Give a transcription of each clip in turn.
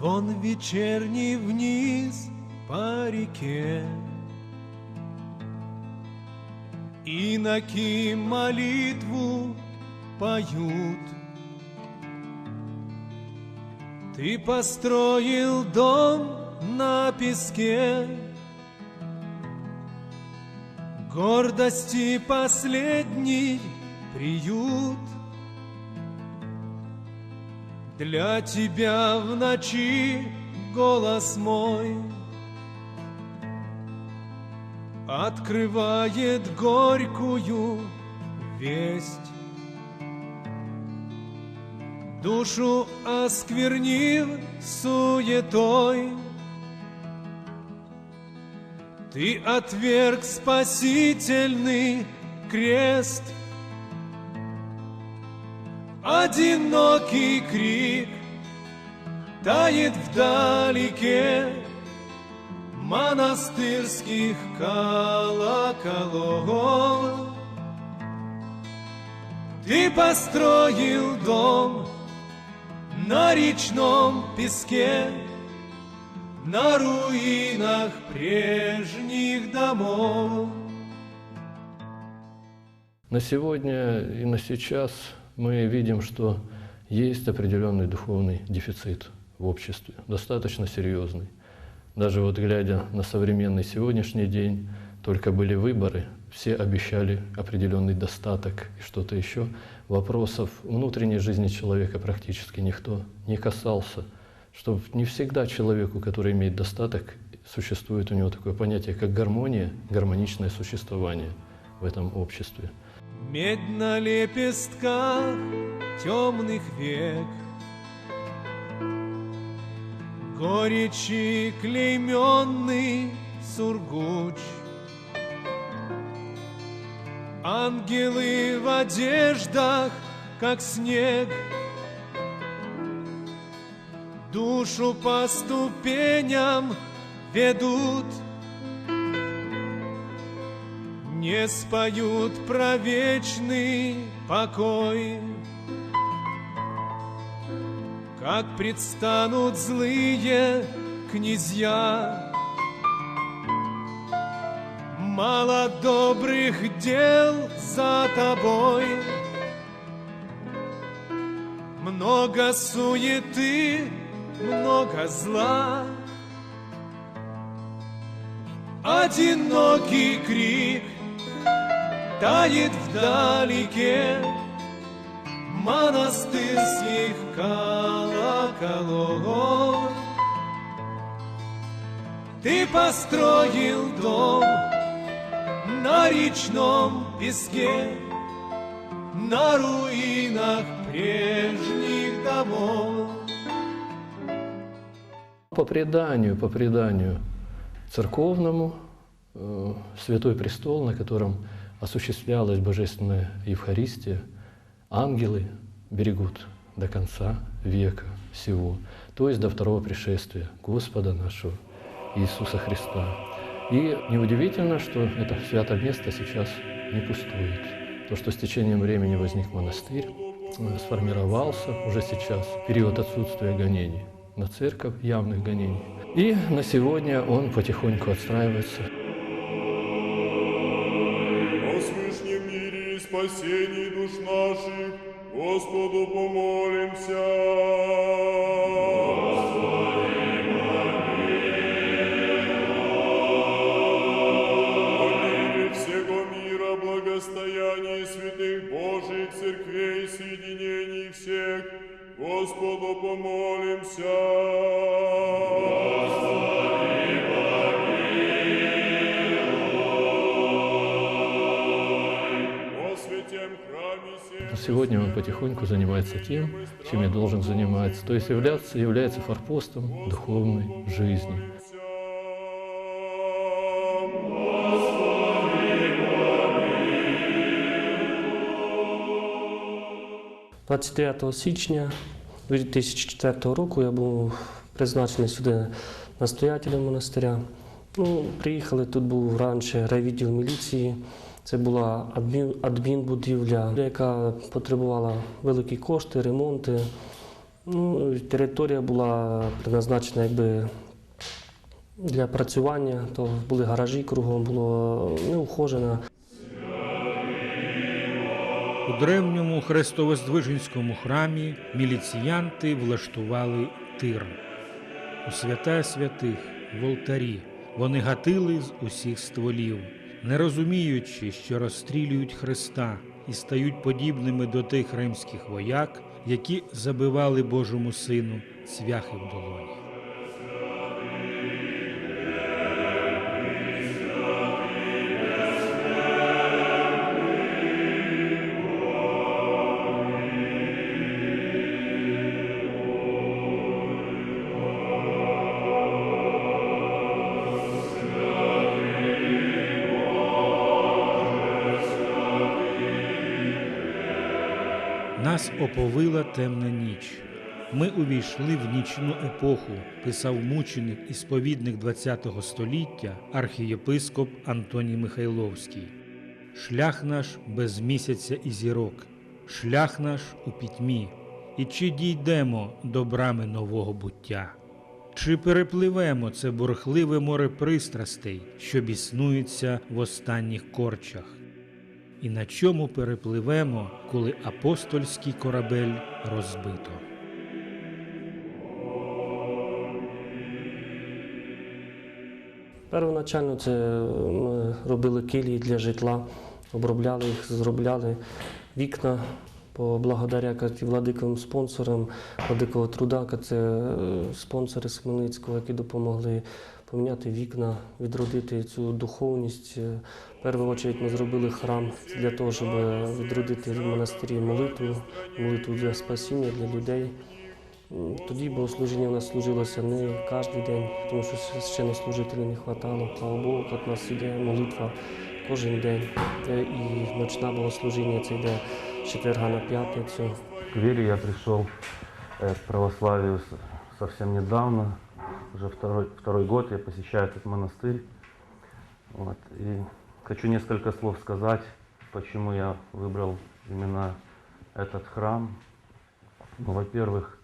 Звон вечерний вниз по реке. Иноки молитву поют. Ты построил дом на песке. Гордости последний приют Для тебя в ночи голос мой Открывает горькую весть. Душу осквернив суетой. Ты отверг спасительный крест Одинокий крик Тает вдалеке Монастырских колоколов Ты построил дом на речном песке, на руинах прежних домов. На сегодня и на сейчас мы видим, что есть определенный духовный дефицит в обществе, достаточно серьезный. Даже вот глядя на современный сегодняшний день, только были выборы, все обещали определенный достаток и что-то еще. Вопросов внутренней жизни человека практически никто не касался. Что не всегда человеку, который имеет достаток, существует у него такое понятие, как гармония, гармоничное существование в этом обществе. Медь на лепестках темных век. Горечи клейменный сургуч. Ангелы в одеждах, как снег. Душу по ступеням ведут Не споют про вечный покой. Как предстанут злые князья Мало добрых дел за тобой. Много суеты, много зла. Одинокий крик тает вдалеке монастырских колоколов. Ты построил дом на речном песке, на руинах прежних домов. По преданию, по преданию церковному, э, Святой Престол, на котором осуществлялась Божественная Евхаристия, ангелы берегут до конца века всего, то есть до второго пришествия Господа нашего Иисуса Христа. И неудивительно, что это святое место сейчас не пустует. То, что с течением времени возник монастырь, э, сформировался уже сейчас период отсутствия гонений на церковь, явных гонений. И на сегодня он потихоньку отстраивается. Спасении душ наших, Господу помолимся. О мире всего мира, благостоянии святых Божьих церквей, соединений всех, Господу помолимся. Сегодня он потихоньку занимается тем, чем и должен заниматься, то есть являться, является форпостом духовной жизни. 29 січня 2004 року я був призначений сюди настоятелем монастиря. Ну, приїхали, тут був раніше райвідділ міліції. Це була адмінбудівля, яка потребувала великі кошти, ремонти. Ну, територія була предназначена якби для працювання, то були гаражі кругом, було неухожено. У древньому хрестовоздвиженському храмі міліціянти влаштували тир. У свята святих в алтарі вони гатили з усіх стволів, не розуміючи, що розстрілюють Христа і стають подібними до тих римських вояк, які забивали Божому сину цвяхи в долоні. Нас оповила темна ніч. Ми увійшли в нічну епоху, писав мученик і сповідник ХХ століття архієпископ Антоній Михайловський. Шлях наш без місяця і зірок, шлях наш у пітьмі. І чи дійдемо до брами нового буття? Чи перепливемо це бурхливе море пристрастей, що біснується в останніх корчах? І на чому перепливемо, коли апостольський корабель розбито? Первоначально це ми робили килії для житла, обробляли їх, зробляли вікна. По благодаря владиковим спонсорам владикового труда, це е, спонсори з Хмельницького, які допомогли поміняти вікна, відродити цю духовність. Е, В першу чергу ми зробили храм для того, щоб відродити в монастирі молитву, молитву для спасіння, для людей. Тоді богослужіння у нас служилося не кожен день, тому що священнослужителів не вистачало. Слава Богу, як у нас йде молитва кожен день. Е, І ночне богослужіння це йде з четверга на п'ятницю. К вере я пришел э, к православию с- совсем недавно, уже второй, второй год я посещаю этот монастырь. Вот, и хочу несколько слов сказать, почему я выбрал именно этот храм. Ну, во-первых,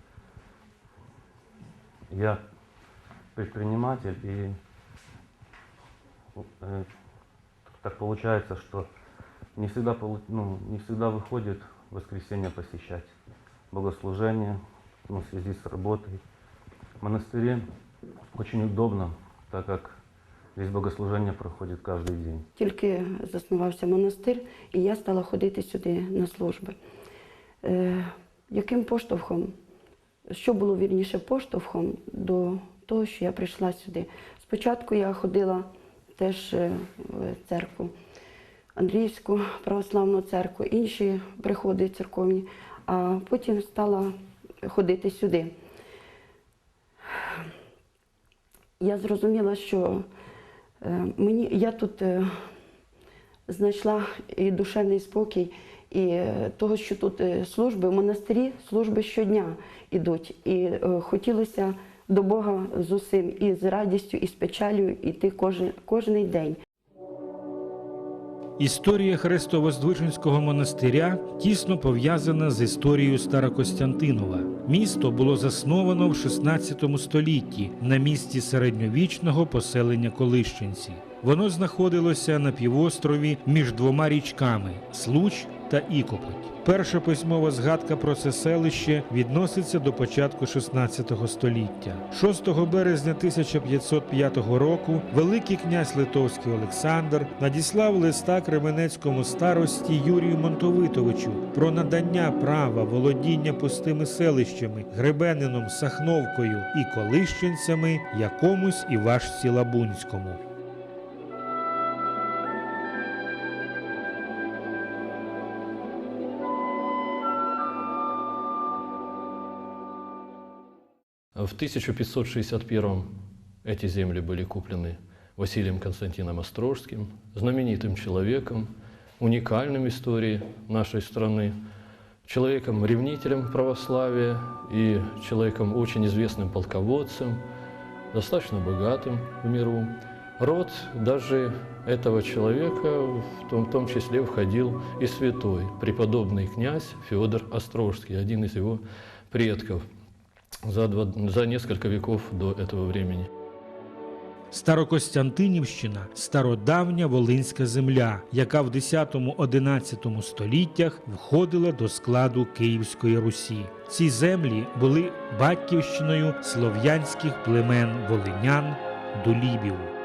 я предприниматель, и э, так получается, что не всегда, ну, не всегда выходит в воскресенье посещать богослужение ну, в связи с работой. В монастыре очень удобно, так как здесь богослужение проходит каждый день. Тільки заснувався монастир, і я стала ходити сюди на служби. Е, яким поштовхом, що було вірніше поштовхом до того, що я прийшла сюди? Спочатку я ходила теж е, в церкву, Андріївську православну церкву, інші приходи церковні, а потім стала ходити сюди. Я зрозуміла, що Е, Мені я тут е, знайшла і душевний спокій, і е, того, що тут служби в монастирі, служби щодня йдуть. І хотілося до Бога з усім, і з радістю, і з печалю йти кожен, кожний день. Історія Хрестовоздвиженського монастиря тісно пов'язана з історією Старокостянтинова. Місто було засновано в 16 столітті на місці середньовічного поселення Колищенці. Воно знаходилося на півострові між двома річками Случ та Ікопоть. Перша письмова згадка про це селище відноситься до початку 16 століття. 6 березня 1505 року Великий князь Литовський Олександр надіслав листа кременецькому старості Юрію Монтовитовичу про надання права володіння пустими селищами Гребенином, Сахновкою і Колищенцями якомусь Івашці Лабунському. В 1561 эти земли были куплены Василием Константином Острожским, знаменитым человеком, уникальным в истории нашей страны, человеком-ревнителем православия и человеком очень известным полководцем, достаточно богатым в миру. Род даже этого человека в том, в том числе входил и святой, преподобный князь Федор Острожский, один из его предков. За, два, за несколько веков до этого времени. Старокостянтинівщина стародавня волинська земля, яка в 10-11 століттях входила до складу Київської Русі. Ці землі були батьківщиною слов'янських племен волинян дулібів.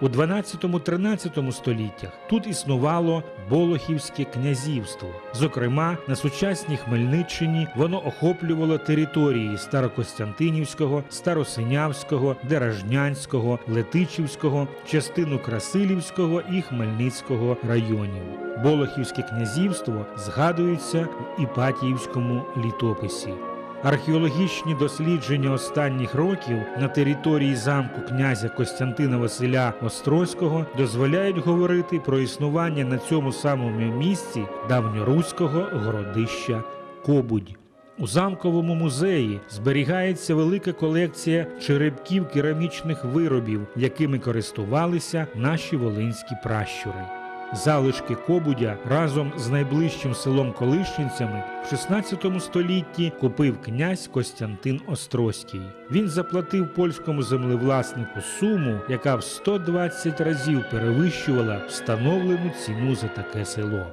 У 12-13 століттях тут існувало Болохівське князівство. Зокрема, на сучасній Хмельниччині воно охоплювало території Старокостянтинівського, Старосинявського, Деражнянського, Летичівського, частину Красилівського і Хмельницького районів. Болохівське князівство згадується в Іпатіївському літописі. Археологічні дослідження останніх років на території замку князя Костянтина Василя Острозького дозволяють говорити про існування на цьому самому місці давньоруського городища Кобудь. У замковому музеї зберігається велика колекція черепків керамічних виробів, якими користувалися наші волинські пращури. Залишки Кобудя разом з найближчим селом Колишинцями в 16 столітті купив князь Костянтин Острозький. Він заплатив польському землевласнику суму, яка в 120 разів перевищувала встановлену ціну за таке село.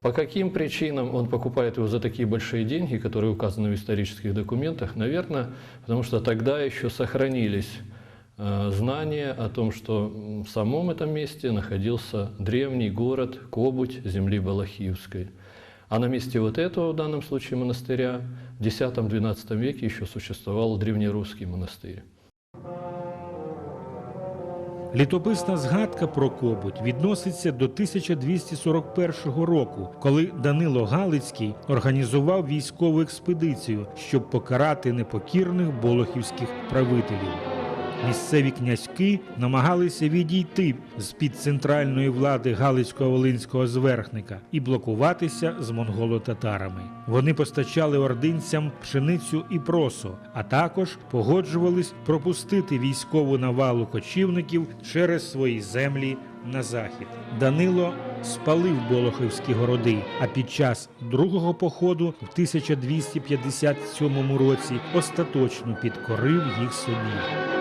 По каким причинам он покупает его за такие большие деньги, которые указаны в исторических документах? Наверное, потому что тогда еще сохранились э, знания о том, что м, в самом этом месте находился древний город Кобуть земли Балахиевской. А на месте вот этого, в данном случае, монастыря, в X-XII веке еще существовал древнерусский монастырь. Літописна згадка про Кобуть відноситься до 1241 року, коли Данило Галицький організував військову експедицію, щоб покарати непокірних болохівських правителів. Місцеві князьки намагалися відійти з під центральної влади Галицького волинського зверхника і блокуватися з монголо-татарами. Вони постачали ординцям пшеницю і просо, а також погоджувались пропустити військову навалу кочівників через свої землі на захід. Данило спалив Болохівські городи, а під час другого походу в 1257 році остаточно підкорив їх собі.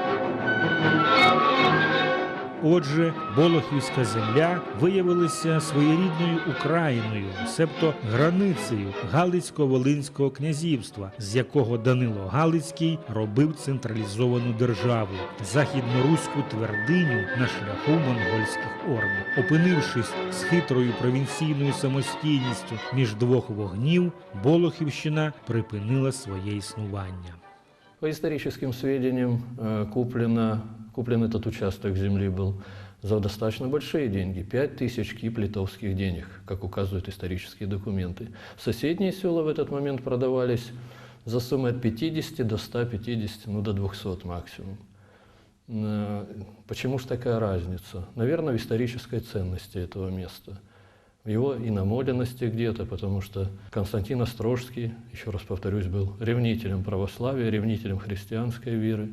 Отже, Болохівська земля виявилася своєрідною Україною, себто границею Галицько-Волинського князівства, з якого Данило Галицький робив централізовану державу, західноруську твердиню на шляху монгольських орд. Опинившись з хитрою провінційною самостійністю між двох вогнів, Болохівщина припинила своє існування. По историческим сведениям, э, куплено, куплен этот участок земли был за достаточно большие деньги, 5 тысяч кип литовских денег, как указывают исторические документы. Соседние села в этот момент продавались за суммы от 50 до 150, ну до 200 максимум. Э, Почему же такая разница? Наверное, в исторической ценности этого места. В его иномоленности где-то, потому что Константин Острожский, еще раз повторюсь, был ревнителем православия, ревнителем христианской веры.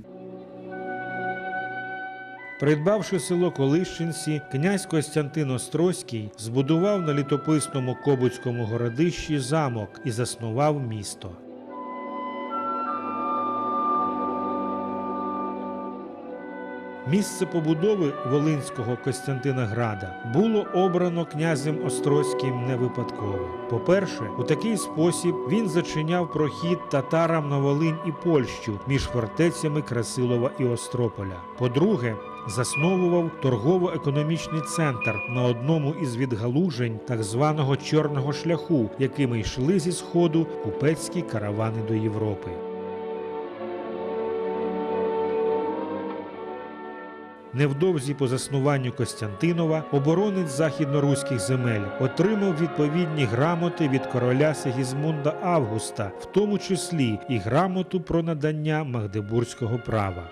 Придбавши село Колищенці, князь Костянтин Острозький збудував на літописному Кобуцькому городищі замок і заснував місто. Місце побудови Волинського Костянтинограда було обрано князем Острозьким не випадково. По-перше, у такий спосіб він зачиняв прохід татарам на Волинь і Польщу між фортецями Красилова і Острополя. По-друге, засновував торгово-економічний центр на одному із відгалужень так званого чорного шляху, якими йшли зі сходу купецькі каравани до Європи. Невдовзі по заснуванню Костянтинова оборонець західноруських земель отримав відповідні грамоти від короля Сигізмунда Августа, в тому числі і грамоту про надання магдебурзького права.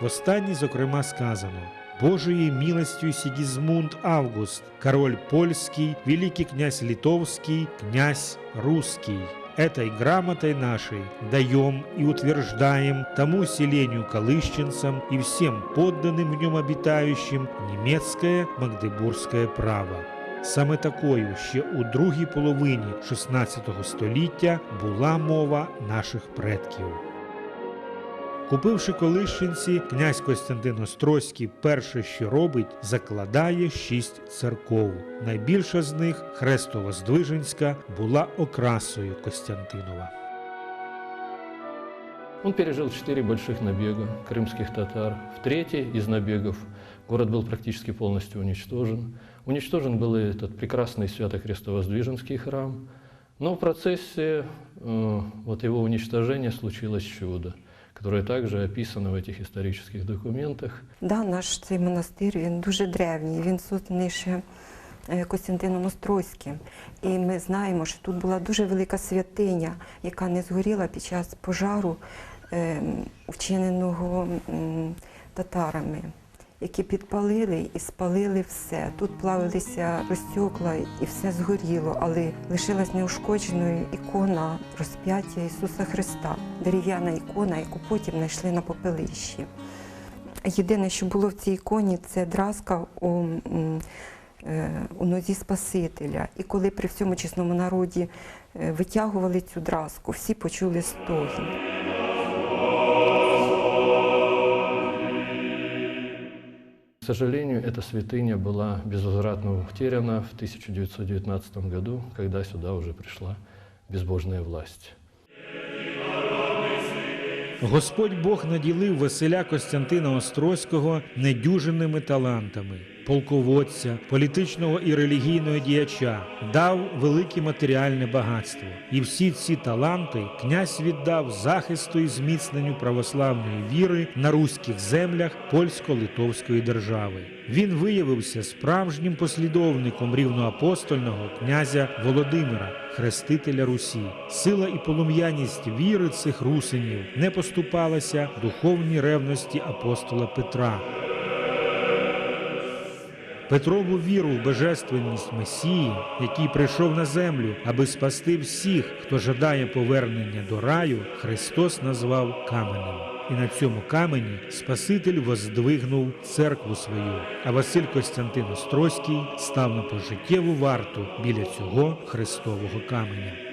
В останній, зокрема, сказано Божией милостью Сигизмунд Август, король польський, великий князь литовський, князь русский. Этой грамотой нашей даем и утверждаем тому селению Калыщенцам и всем подданным в нем обитающим немецкое магдебургське право. Саме такою ще у другій половині XVI століття була мова наших предків. Купивши колишинці, князь Костянтин Острозький перше, що робить, закладає шість церков. Найбільша з них Хрестово-Здвиженська була окрасою Костянтинова. Он пережил четыре больших набега крымских татар. В третий из набегов город был практически полностью уничтожен. Уничтожен был и этот прекрасный Свято-Христово-Воздвиженский храм. Но в процессе э, вот его уничтожения случилось чудо, которое также описано в этих исторических документах. Да, наш цей монастир він дуже древній. Він созданий ще е, Костянтином Острозьким. І ми знаємо, що тут була дуже велика святиня, яка не згоріла під час пожару, е, вчиненого татарами, які підпалили і спалили все. Тут плавилися розтекла і все згоріло, але лишилась неушкодженою ікона розп'яття Ісуса Христа, дерев'яна ікона, яку потім знайшли на попелищі. Єдине, що було в цій іконі, це драска у, е, у нозі Спасителя. І коли при всьому чесному народі е, витягували цю драску, всі почули стогін. К сожалению, эта святыня была безвозвратно утеряна в 1919 году, когда сюда уже пришла безбожная власть. Господь Бог наділив Василя Костянтина Острозького недюжинними талантами полководця, політичного і релігійного діяча, дав велике матеріальне багатство. І всі ці таланти князь віддав захисту і зміцненню православної віри на руських землях польсько-литовської держави. Він виявився справжнім послідовником рівноапостольного князя Володимира, хрестителя Русі. Сила і полум'яність віри цих русинів не поступалася духовній ревності апостола Петра. Петрову віру в божественність Месії, який прийшов на землю, аби спасти всіх, хто жадає повернення до раю, Христос назвав каменем. І на цьому камені Спаситель воздвигнув церкву свою, а Василь Костянтин Острозький став на пожиттєву варту біля цього Христового каменя.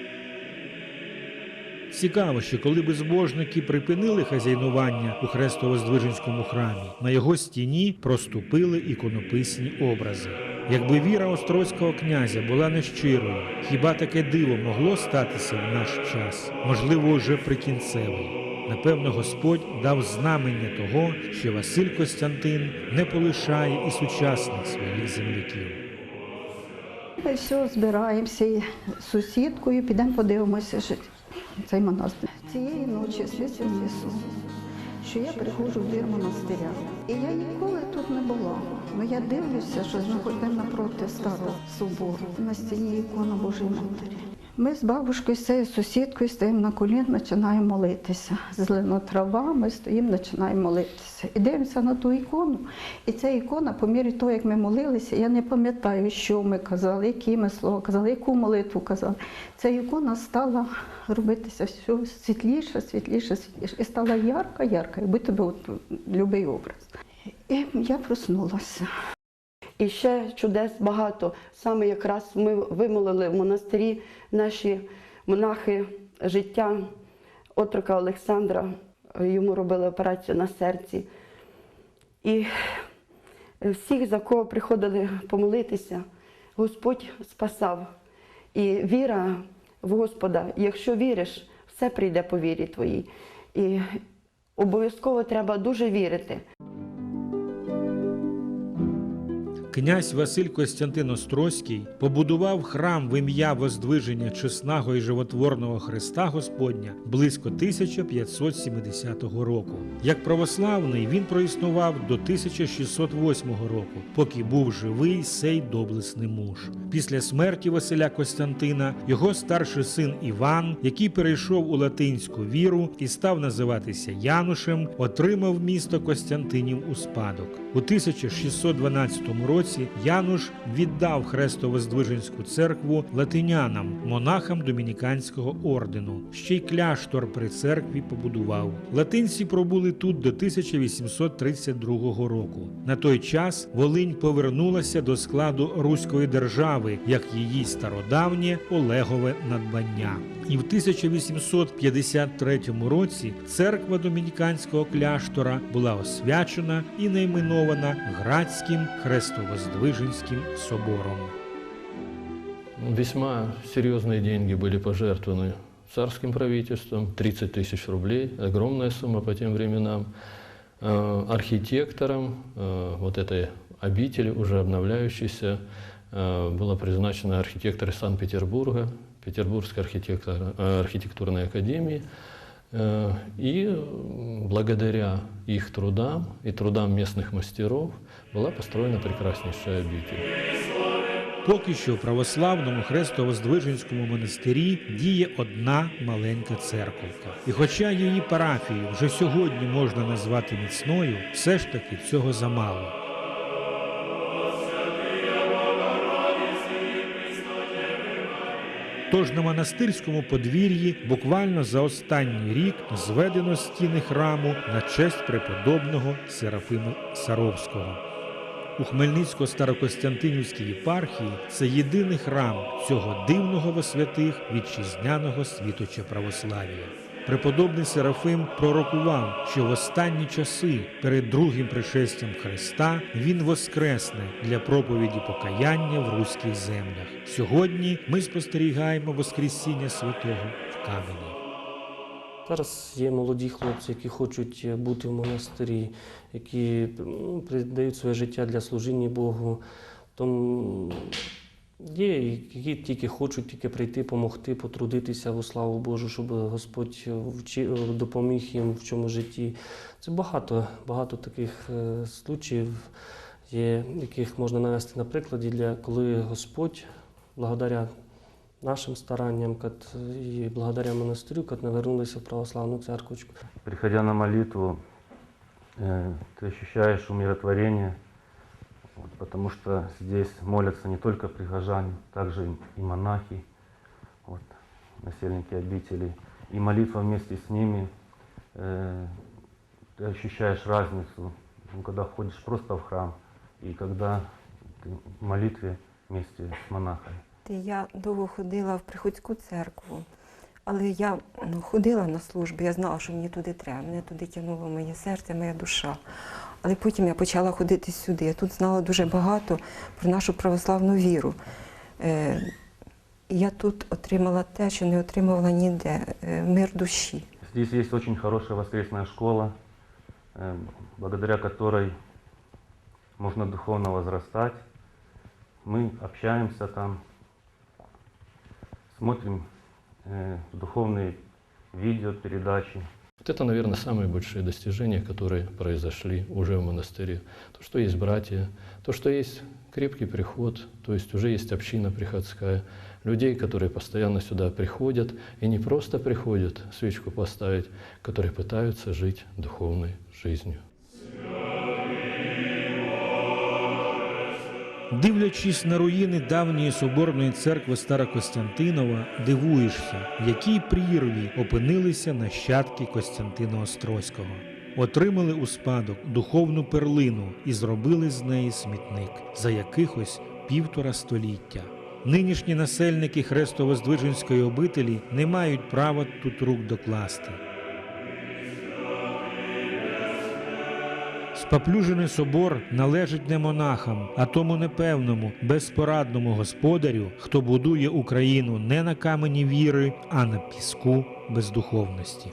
Цікаво, що коли безбожники припинили хазяйнування у Хрестово-Здвиженському храмі, на його стіні проступили іконописні образи. Якби віра острозького князя була нещирою, хіба таке диво могло статися в наш час? Можливо, уже прикінцевий. Напевно, Господь дав знамення того, що Василь Костянтин не полишає і сучасних своїх земляків. Ми все збираємося сусідкою, підемо подивимося жити. Цей монастир. Цієї ночі світив Ісус, що я приходжу в двір монастиря. І я ніколи тут не була. але я дивлюся, що знаходимо напроти старого собору на стіні ікона Божої Матері. Ми з бабушкою, з цією сусідкою стоїмо на колін, починаємо молитися. Зелена трава, ми стоїмо, починаємо молитися. І дивимося на ту ікону. І ця ікона, по мірі того, як ми молилися, я не пам'ятаю, що ми казали, які ми слова казали, яку молитву казали. Ця ікона стала робитися все світліше, світліше, світліше. І стала ярка, ярка, якби тебе от, любий образ. І я проснулася. І ще чудес багато. Саме якраз ми вимолили в монастирі наші монахи життя отрока Олександра. Йому робили операцію на серці. І всіх, за кого приходили помолитися, Господь спасав. І віра в Господа, якщо віриш, все прийде по вірі твоїй. І обов'язково треба дуже вірити. Князь Василь Костянтин Острозький побудував храм в ім'я Воздвиження чесного і животворного Христа Господня близько 1570 року. Як православний він проіснував до 1608 року, поки був живий сей доблесний муж. Після смерті Василя Костянтина його старший син Іван, який перейшов у латинську віру і став називатися Янушем, отримав місто Костянтинів у спадок. У 1612 році році Януш віддав Хрестово-Здвиженську церкву латинянам, монахам домініканського ордену. Ще й кляштор при церкві побудував. Латинці пробули тут до 1832 року. На той час Волинь повернулася до складу Руської держави, як її стародавнє Олегове надбання. І в 1853 році церква домініканського кляштора була освячена і найменована Градським Хрестово-Здвиженським собором. Весьма серьезные деньги были пожертвованы царским правительством, 30 тысяч рублей, огромная сумма по тем временам. Э, Архитектором э, вот этой обители, уже обновляющейся, э, была призначена архитектор Санкт-Петербурга, Петербургской архитектурной академии. Э, И м, благодаря их трудам и трудам местных мастеров была построена прекраснейшая обитель. Поки що в православному Хрестово-Здвиженському монастирі діє одна маленька церковка. І хоча її парафію вже сьогодні можна назвати міцною, все ж таки цього замало. Тож на монастирському подвір'ї буквально за останній рік зведено стіни храму на честь преподобного Серафима Саровського. У Хмельницько-Старокостянтинівській єпархії це єдиний храм цього дивного во святих вітчизняного світоча православ'я. Преподобний Серафим пророкував, що в останні часи перед другим пришестям Христа він воскресне для проповіді покаяння в руських землях. Сьогодні ми спостерігаємо Воскресіння святого в камені. Зараз є молоді хлопці, які хочуть бути в монастирі, які ну, придають своє життя для служіння Богу. Тому є, які тільки хочуть тільки прийти, допомогти, потрудитися во славу Божу, щоб Господь вчи, допоміг їм в цьому житті. Це багато, багато таких е, случаїв є, яких можна навести на прикладі, для коли Господь, благодаря нашим старанням і благодаря монастирю, кат навернулися в православну церквочку. Приходя на молитву, э, ты ощущаешь умиротворение, вот, потому что здесь молятся не только прихожане, также и монахи, вот, насельники обителей. И молитва вместе с ними, э, ты ощущаешь разницу, ну, когда ходишь просто в храм и когда ты в молитве вместе с монахами. Ти- Я довго ходила в приходську церкву, але я ну, ходила на службу, я знала, що мені туди треба. Мене туди тягнуло моє серце, моя душа. Але потім я почала ходити сюди. Я тут знала дуже багато про нашу православну віру. Е, і я тут отримала те, що не отримувала ніде е, мир душі. Здесь есть очень хорошая воскресная школа, э, благодаря которой можно духовно возрастать. Мы общаемся там, смотрим э, духовные видео, передачи. Вот это, наверное, самые большие достижения, которые произошли уже в монастыре. То, что есть братья, то, что есть крепкий приход, то есть уже есть община приходская, людей, которые постоянно сюда приходят, и не просто приходят свечку поставить, которые пытаются жить духовной жизнью. Дивлячись на руїни давньої соборної церкви Старокостянтинова, дивуєшся, в якій прірві опинилися нащадки Костянтина Острозького. Отримали у спадок духовну перлину і зробили з неї смітник за якихось півтора століття. Нинішні насельники Хрестово-Здвиженської обителі не мають права тут рук докласти. Споплюжений собор належить не монахам, а тому непевному, безпорадному господарю, хто будує Україну не на камені віри, а на піску бездуховності.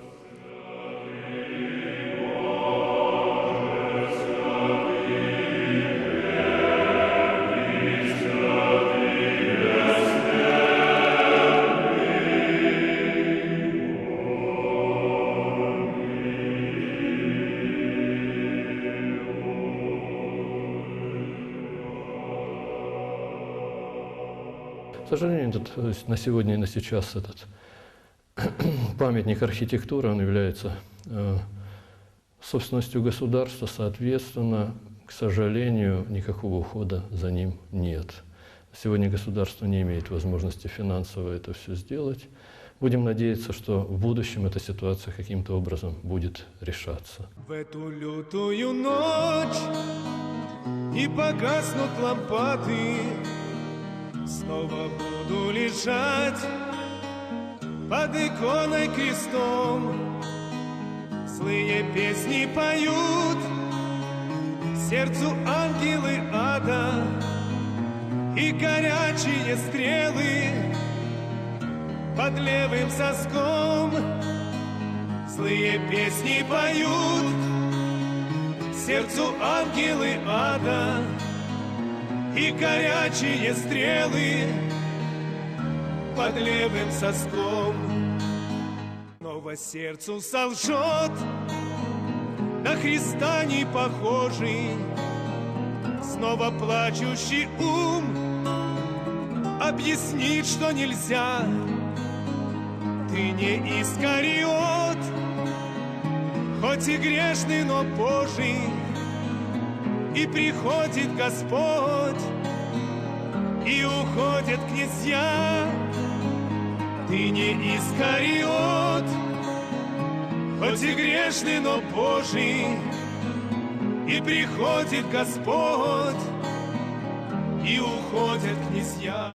То есть на сегодня и на сейчас этот памятник архитектуры, он является э, собственностью государства, соответственно, к сожалению, никакого ухода за ним нет. Сегодня государство не имеет возможности финансово это все сделать. Будем надеяться, что в будущем эта ситуация каким-то образом будет решаться. В эту лютую ночь И погаснут лампады Снова буду лежать Под иконой крестом. Злые песни поют Сердцу ангелы ада И горячие стрелы Под левым соском. Злые песни поют Сердцу ангелы ада И горячие стрелы Под левым соском. Снова сердцу солжет На Христа не похожий Снова плачущий ум Объяснить, что нельзя. Ты не Искариот Хоть и грешный, но Божий, И приходит Господь, И уходят князья. Ты не Искариот, Хоть и грешный, но Божий, И приходит Господь, И уходят князья.